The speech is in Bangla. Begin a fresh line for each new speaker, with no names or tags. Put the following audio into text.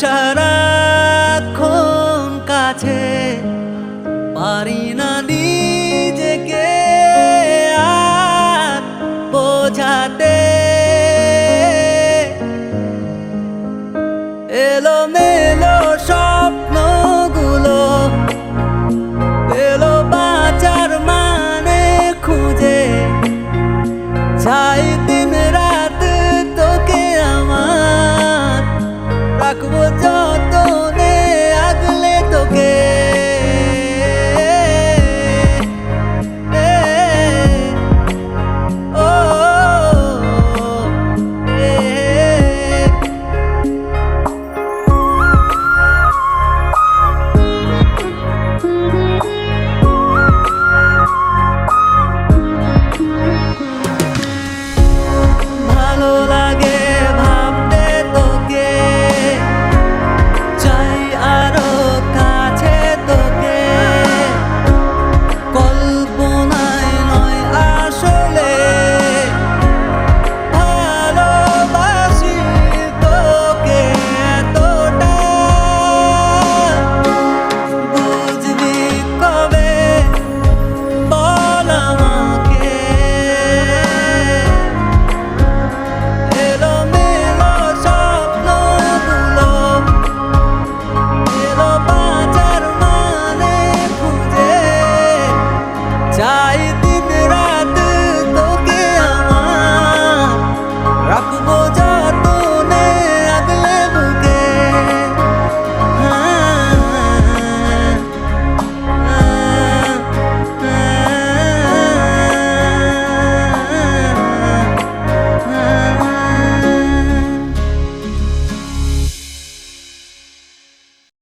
সারাক্ষণ কাছে পারি না নিজেকে আর বোঝাতে। এলো মেলো স্বপ্নগুলো এলো বাঁচার মানে খুঁজে। যাই দিন রাত তোকে আমার। রাখব I.